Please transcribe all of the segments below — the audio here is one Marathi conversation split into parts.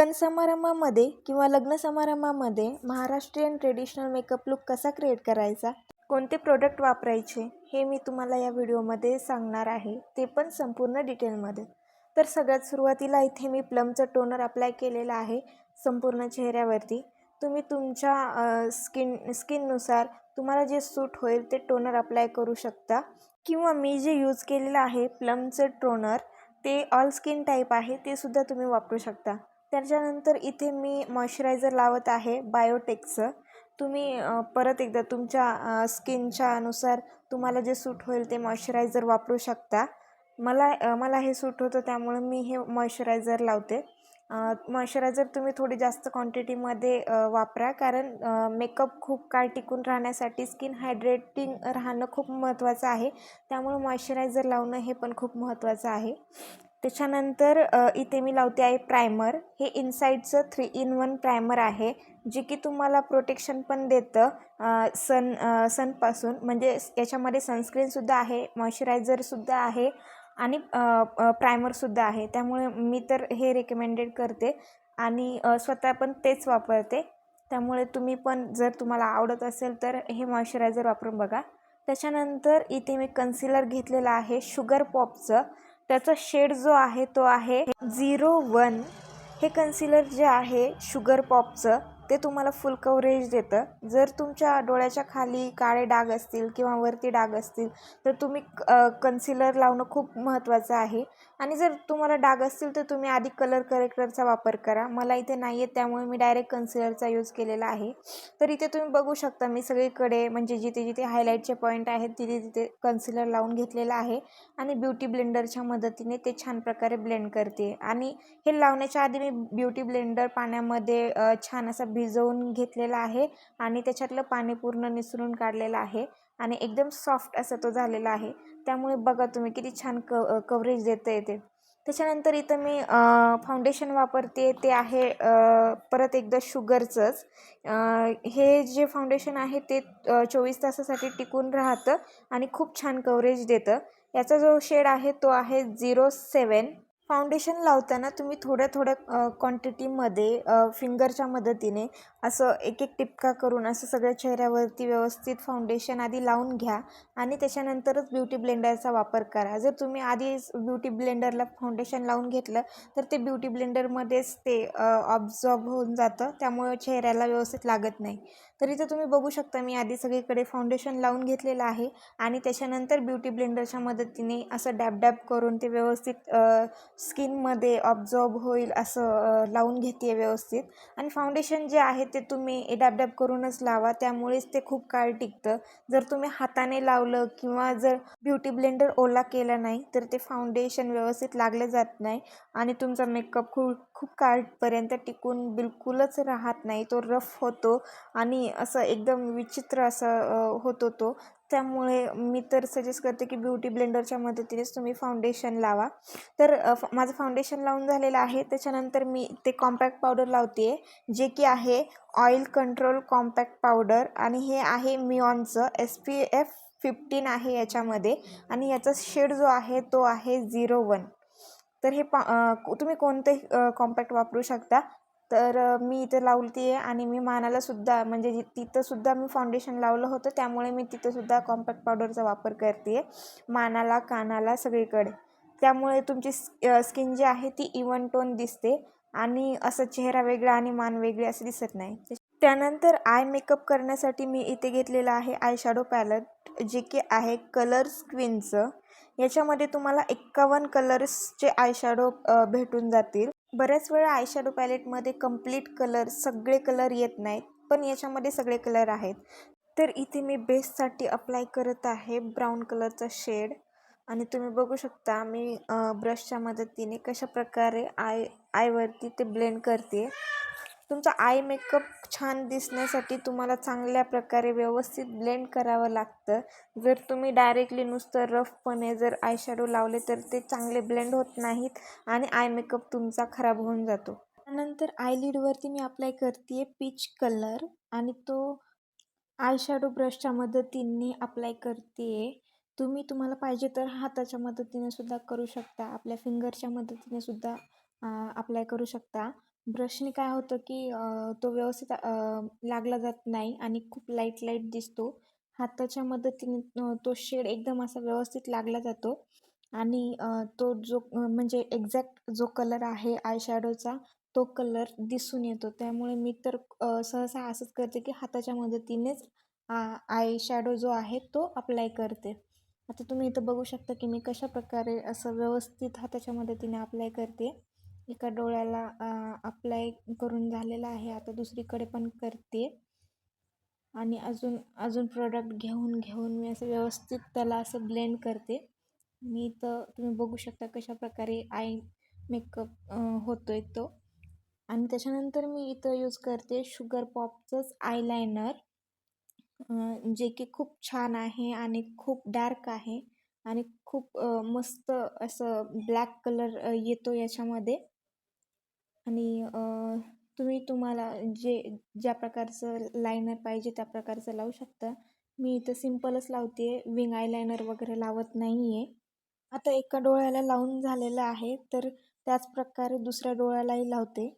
सण समारंभामध्ये किंवा लग्न समारंभामध्ये महाराष्ट्रीयन ट्रेडिशनल मेकअप लुक कसा क्रिएट करायचा? कोणते प्रोडक्ट वापरायचे? हे मी तुम्हाला या व्हिडिओमध्ये सांगणार आहे. ते पण संपूर्ण डिटेलमध्ये तर सगळ्यात सुरुवातीला इथे मी प्लमचं टोनर अप्लाय केलेलं आहे संपूर्ण चेहऱ्यावरती. तुम्ही तुमच्या स्किन स्किननुसार तुम्हाला जे सूट होईल ते टोनर अप्लाय करू शकता. किंवा मी जे यूज केलेलं आहे प्लमचं टोनर ते ऑल स्किन टाईप आहे ते सुद्धा तुम्ही वापरू शकता. त्याच्यानंतर इथे मी मॉइश्चरायझर लावत आहे बायोटेकचं तुम्ही परत एकदा तुमच्या स्किनच्या अनुसार तुम्हाला जे सूट होईल ते मॉइश्चरायझर वापरू शकता. मला मला हे सूट होतं त्यामुळे मी हे मॉइश्चरायझर लावते. मॉइश्चरायझर तुम्ही थोडी जास्त क्वांटिटीमध्ये वापरा कारण मेकअप खूप काळ टिकून राहण्यासाठी स्किन हायड्रेटिंग राहणं खूप महत्त्वाचं आहे. त्यामुळं मॉइश्चरायझर लावणं हे पण खूप महत्त्वाचं आहे. त्याच्यानंतर इथे मी लावते आहे प्रायमर हे इनसाईडचं थ्री इन वन प्रायमर आहे जे की तुम्हाला प्रोटेक्शन पण देतं सन सनपासून म्हणजे याच्यामध्ये सनस्क्रीनसुद्धा आहे मॉइश्चरायझरसुद्धा आहे आणि प्रायमरसुद्धा आहे. त्यामुळे मी तर हे रेकमेंडेड करते आणि स्वतः पण तेच वापरते. त्यामुळे तुम्ही पण जर तुम्हाला आवडत असेल तर हे मॉइश्चरायझर वापरून बघा. त्याच्यानंतर इथे मी कन्सिलर घेतलेलं आहे शुगर पॉपचं त्याचा शेड जो आहे तो आहे झिरो वन हे कन्सिलर जे आहे शुगर पॉपचं ते तुम्हाला फुल कवरेज देतं. जर तुमच्या डोळ्याच्या खाली काळे डाग असतील किंवा वरती डाग असतील तर तुम्ही कन्सिलर लावणं खूप महत्त्वाचं आहे. आणि जर तुम्हाला डाग असतील तर तुम्ही आधी कलर करेक्टरचा वापर करा. मला इथे नाही आहे त्यामुळे मी डायरेक्ट कन्सिलरचा यूज केलेला आहे. तर इथे तुम्ही बघू शकता मी सगळीकडे म्हणजे जिथे जिथे हायलाईटचे पॉईंट आहेत तिथे तिथे कन्सिलर लावून घेतलेलं आहे. आणि ब्युटी ब्लेंडरच्या मदतीने ते छान प्रकारे ब्लेंड करते. आणि हे लावण्याच्या आधी मी ब्युटी ब्लेंडर पाण्यामध्ये छान असा भिजवून घेतलेला आहे आणि त्याच्यातलं पाणी पूर्ण निसरून काढलेलं आहे आणि एकदम सॉफ्ट असा तो झालेला आहे. त्यामुळे बघा तुम्ही किती छान क कवरेज देतं येते त्याच्यानंतर इथं मी फाउंडेशन वापरते ते आहे परत एकदा शुगरचंच हे जे फाउंडेशन आहे ते चोवीस तासासाठी टिकून राहतं आणि खूप छान कवरेज देतं. याचा जो शेड आहे तो आहे झिरो सेवन फाउंडेशन लावताना तुम्ही थोड्या थोड्या क्वांटिटीमध्ये फिंगरच्या मदतीने असं एक एक टिपका करून असं सगळ्या चेहऱ्यावरती व्यवस्थित फाउंडेशन आधी लावून घ्या आणि त्याच्यानंतरच ब्युटी ब्लेंडरचा वापर करा. जर तुम्ही आधी ब्युटी ब्लेंडरला फाउंडेशन लावून घेतलं तर ते ब्युटी ब्लेंडरमध्येच ते ऑब्झॉर्ब होऊन जातं. त्यामुळे चेहऱ्याला व्यवस्थित लागत नाही. तर इथं तुम्ही बघू शकता मी आधी सगळीकडे फाउंडेशन लावून घेतलेलं आहे आणि त्याच्यानंतर ब्युटी ब्लेंडरच्या मदतीने असं डॅब डॅब करून ते व्यवस्थित स्किनमध्ये ऑब्झॉर्ब होईल असं लावून घेते व्यवस्थित. आणि फाउंडेशन जे आहे ते तुम्ही डॅब डॅब करूनच लावा. त्यामुळेच ते खूप काळ टिकतं. जर तुम्ही हाताने लावलं किंवा जर ब्युटी ब्लेंडर ओला केला नाही तर ते फाउंडेशन व्यवस्थित लागलं जात नाही. आणि तुमचा मेकअप खूप खूप काळपर्यंत टिकून बिलकुलच राहत नाही. तो रफ होतो आणि असं एकदम विचित्र असं होतो तो त्यामुळे मी तर सजेस्ट करते की ब्युटी ब्लेंडरच्या मदतीनेच तुम्ही फाउंडेशन लावा. तर माझं फाउंडेशन लावून झालेलं आहे. त्याच्यानंतर मी ते कॉम्पॅक्ट पावडर लावते आहे जे की आहे ऑइल कंट्रोल कॉम्पॅक्ट पावडर आणि हे आहे मिऑनचं. एस पी एफ फिफ्टीन आहे याच्यामध्ये आणि याचा शेड जो आहे तो आहे झिरो वन तर हे पा तुम्ही कोणतंही कॉम्पॅक्ट वापरू शकता? तर मी इथं लावलती आहे आणि मी मानालासुद्धा म्हणजे जि तिथंसुद्धा मी फाउंडेशन लावलं होतं त्यामुळे मी तिथंसुद्धा कॉम्पॅक्ट पावडरचा वापर करते आहे मानाला कानाला सगळीकडे. त्यामुळे तुमची स्किन जी आहे ती इवन टोन दिसते आणि असं चेहरा वेगळा आणि मान वेगळी असं दिसत नाही. त्यानंतर आय मेकअप करण्यासाठी मी इथे घेतलेलं आहे आय शॅडो पॅलेट जे की आहे कलर स्क्विनचं याच्यामध्ये तुम्हाला एक्कावन्न कलर्सचे आय शॅडो भेटून जातील. बऱ्याच वेळा आयशॅडो पॅलेटमध्ये कंप्लीट कलर सगळे कलर येत नाहीत पण याच्यामध्ये सगळे कलर आहेत. तर इथे मी बेससाठी अप्लाय करत आहे ब्राऊन कलरचा शेड आणि तुम्ही बघू शकता मी ब्रशच्या मदतीने कशा प्रकारे आय आयवरती ते ब्लेंड करते. तुमचा आय मेकअप छान दिसण्यासाठी तुम्हाला चांगल्या प्रकारे व्यवस्थित ब्लेंड करावं लागतं. जर तुम्ही डायरेक्टली नुसतं रफपणे जर आय शॅडो लावले तर ते चांगले ब्लेंड होत नाहीत आणि आय मेकअप तुमचा खराब होऊन जातो. त्यानंतर आयलिडवरती मी अप्लाय करते आहे पीच कलर आणि तो आय शॅडो ब्रशच्या मदतीने अप्लाय करते आहे तुम्ही तुम्हाला पाहिजे तर हाताच्या मदतीने सुद्धा करू शकता आपल्या फिंगरच्या मदतीने सुद्धा अप्लाय करू शकता. ब्रशने काय होतं की तो व्यवस्थित लागला जात नाही आणि खूप लाइट लाइट दिसतो. हाताच्या मदतीने तो शेड एकदम असा व्यवस्थित लागला जातो. आणि तो जो म्हणजे एक्झॅक्ट जो कलर आहे आय शॅडोचा तो कलर दिसून येतो. त्यामुळे मी तर सहसा असंच करते की हाताच्या मदतीनेच आय शॅडो जो आहे तो अप्लाय करते. आता तुम्ही इथं बघू शकता की मी कशा प्रकारे असं व्यवस्थित हाताच्या मदतीने अप्लाय करते. एका डोळ्याला अप्लाय करून झालेला आहे. आता दुसरीकडे पण करते. आणि अजून अजून प्रोडक्ट घेऊन घेऊन मी असं व्यवस्थित त्याला असं ब्लेंड करते. मी इथं तुम्ही बघू शकता कशा प्रकारे आय मेकअप होतो आहे तो. आणि त्याच्यानंतर मी इथं यूज करते शुगर पॉपचंच आयलायनर जे की खूप छान आहे आणि खूप डार्क आहे. आणि खूप मस्त असं ब्लॅक कलर येतो याच्यामध्ये. आणि तुम्ही तुम्हाला जे ज्या प्रकारचं लायनर पाहिजे त्या प्रकारचं लावू शकता. मी इथं सिम्पलच लावते. आहे विंग आयलायनर वगैरे लावत नाही आहे आता एका डोळ्याला लावून झालेलं आहे तर त्याच प्रकारे दुसऱ्या डोळ्यालाही लावते.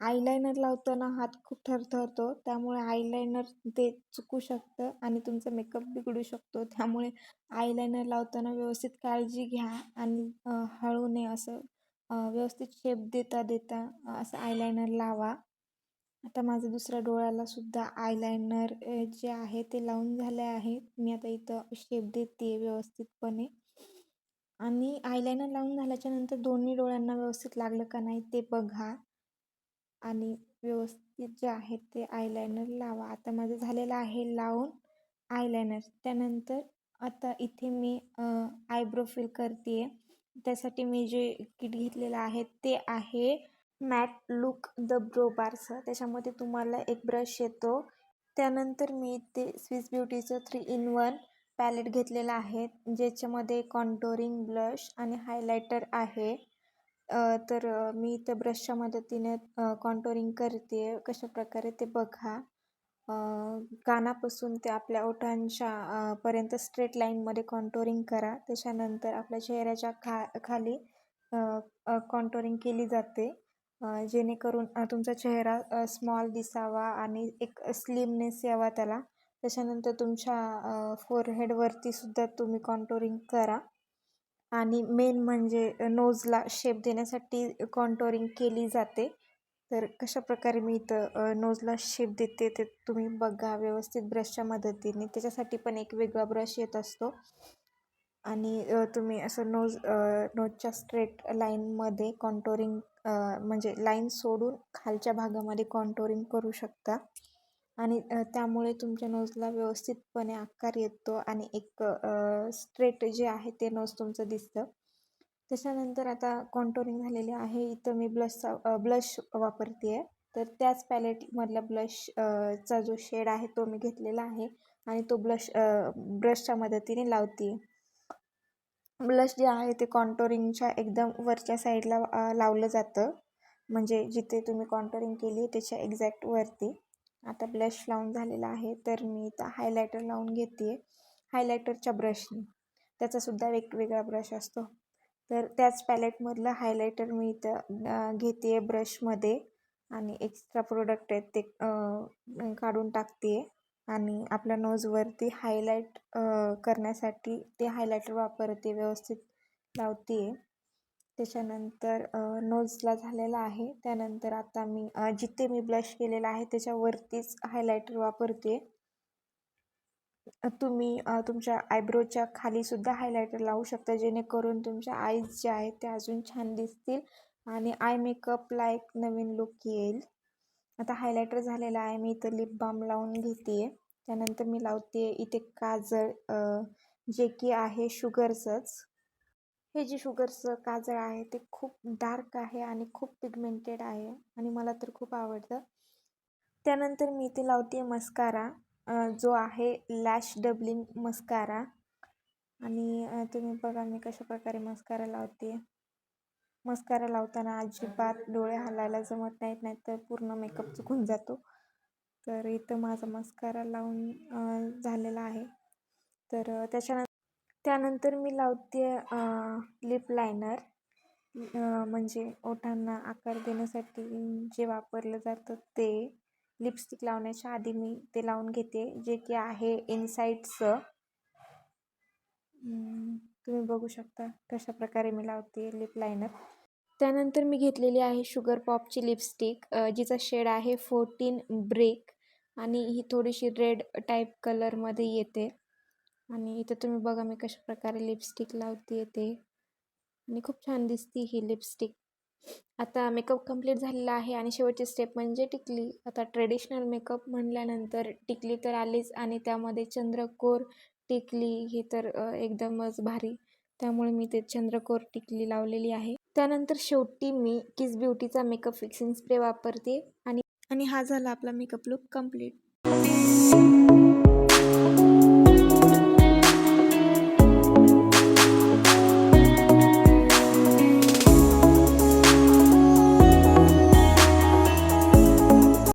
आयलायनर लावताना हात खूप थरथरतो त्यामुळे आयलायनर ते चुकू शकतं आणि तुमचा मेकअप बिघडू शकतो. त्यामुळे आयलायनर लावताना व्यवस्थित काळजी घ्या आणि हळूने असं व्यवस्थित शेप देता देता असं आयलायनर लावा. आता माझं दुसऱ्या डोळ्याला सुद्धा आयलायनर जे आहे ते लावून झाले आहे. मी आता इथं शेप देते व्यवस्थितपणे. आणि आयलायनर लावून झाल्याच्यानंतर दोन्ही डोळ्यांना व्यवस्थित लागलं का नाही ते बघा. आणि व्यवस्थित जे आहे ते आयलायनर लावा. आता माझं झालेलं आहे लावून आयलायनर त्यानंतर आता इथे मी आयब्रो फिल करते आहे त्यासाठी मी जे किट घेतलेलं आहे ते आहे मॅट लुक द ब्रो बारचं. त्याच्यामध्ये तुम्हाला एक ब्रश येतो. त्यानंतर मी ते स्विस ब्युटीचं थ्री इन वन पॅलेट घेतलेलं आहे. ज्याच्यामध्ये कॉन्टोरिंग ब्लश आणि हायलायटर आहे. तर मी त्या ब्रशच्या मदतीने कॉन्टोरिंग करते. कशा प्रकारे ते बघा. कानापासून ते आपल्या ओठांच्या पर्यंत स्ट्रेट लाईनमध्ये कॉन्टोरिंग करा. त्याच्यानंतर आपल्या चेहऱ्याच्या खा खाली कॉन्टोरिंग केली जाते. जेणेकरून तुमचा चेहरा स्मॉल दिसावा आणि एक स्लिमनेस यावा त्याला. त्याच्यानंतर तुमच्या फोरहेडवरती सुद्धा तुम्ही कॉन्टोरिंग करा. आणि मेन म्हणजे नोजला शेप देण्यासाठी कॉन्टोरिंग केली जाते. तर कशा प्रकारे मी इथं नोजला शेप देते ते तुम्ही बघा व्यवस्थित ब्रशच्या मदतीने. त्याच्यासाठी पण एक वेगळा ब्रश येत असतो. आणि तुम्ही असं नोज नोजच्या स्ट्रेट लाईनमध्ये कॉन्टोरिंग म्हणजे लाईन सोडून खालच्या भागामध्ये कॉन्टोरिंग करू शकता. आणि त्यामुळे तुमच्या नोजला व्यवस्थितपणे आकार येतो आणि एक स्ट्रेट जे आहे ते नोज तुमचं दिसतं. त्याच्यानंतर आता कॉन्टोरिंग झालेले आहे. इथं मी ब्लशचा ब्लश वापरते आहे तर त्याच पॅलेटमधला ब्लश चा जो शेड आहे तो मी घेतलेला आहे आणि तो ब्लश ब्रशच्या मदतीने लावते ब्लश जे आहे ते कॉन्टोरिंगच्या एकदम वरच्या साईडला लावलं जातं. म्हणजे जिथे तुम्ही कॉन्टोरिंग केली त्याच्या एक्झॅक्ट वरती. आता ब्लश लावून झालेला आहे. तर मी इथं हायलायटर लावून घेते हायलायटरच्या ब्रशने त्याचासुद्धा वेगवेगळा ब्रश असतो. तर त्याच पॅलेटमधलं हायलायटर मी इथं घेते आहे ब्रशमध्ये आणि एक्स्ट्रा प्रोडक्ट आहेत ते काढून टाकते आहे आणि आपल्या नोजवरती हायलाईट करण्यासाठी ते हायलायटर वापरते व्यवस्थित लावते आहे त्याच्यानंतर नोजला झालेला आहे. त्यानंतर आता मी जिथे मी ब्लश केलेला आहे त्याच्यावरतीच हायलायटर वापरते तुम्ही तुमच्या आयब्रोच्या खालीसुद्धा हायलायटर लावू शकता जेणेकरून तुमच्या आईज जे आहेत ते अजून छान दिसतील आणि आय मेकअपला एक नवीन लुक येईल. आता हायलायटर झालेला आहे मी इथं लिप बाम लावून घेते त्यानंतर मी लावते इथे काजळ जे की आहे शुगरचंच हे जे शुगरचं काजळ आहे ते खूप डार्क आहे आणि खूप पिगमेंटेड आहे आणि मला तर खूप आवडतं. त्यानंतर मी इथे लावते मस्कारा जो आहे लॅश डबलिंग मस्कारा. आणि तुम्ही बघा मी कशा प्रकारे मस्कारा लावते. मस्कारा लावताना अजिबात डोळे हलायला जमत नाहीत नाही तर पूर्ण मेकअप चुकून जातो. तर इथं माझा मस्कारा लावून झालेला आहे. तर त्याच्यानंतर त्यानंतर मी लावते लिप लायनर. म्हणजे ओठांना आकार देण्यासाठी जे वापरलं जातं ते. लिपस्टिक लावण्याच्या आधी मी ते लावून घेते जे की आहे इनसाईटचं तुम्ही बघू शकता कशा प्रकारे मी लावते लिप लायनर त्यानंतर मी घेतलेली आहे शुगर पॉपची लिपस्टिक जिचा शेड आहे फोर्टीन ब्रेक आणि ही थोडीशी रेड टाईप कलरमध्ये येते. आणि इथं तुम्ही बघा मी कशा प्रकारे लिपस्टिक लावते येते आणि खूप छान दिसते ही लिपस्टिक आता मेकअप कंप्लीट झालेला आहे आणि शेवटची स्टेप म्हणजे टिकली. आता ट्रेडिशनल मेकअप म्हणल्यानंतर टिकली तर आलीच आणि त्यामध्ये चंद्रकोर टिकली ही तर एकदमच भारी. त्यामुळे मी ते चंद्रकोर टिकली लावलेली आहे. त्यानंतर शेवटी मी किस ब्युटीचा मेकअप फिक्सिंग स्प्रे वापरते आणि आणि हा झाला आपला मेकअप लुक कंप्लीट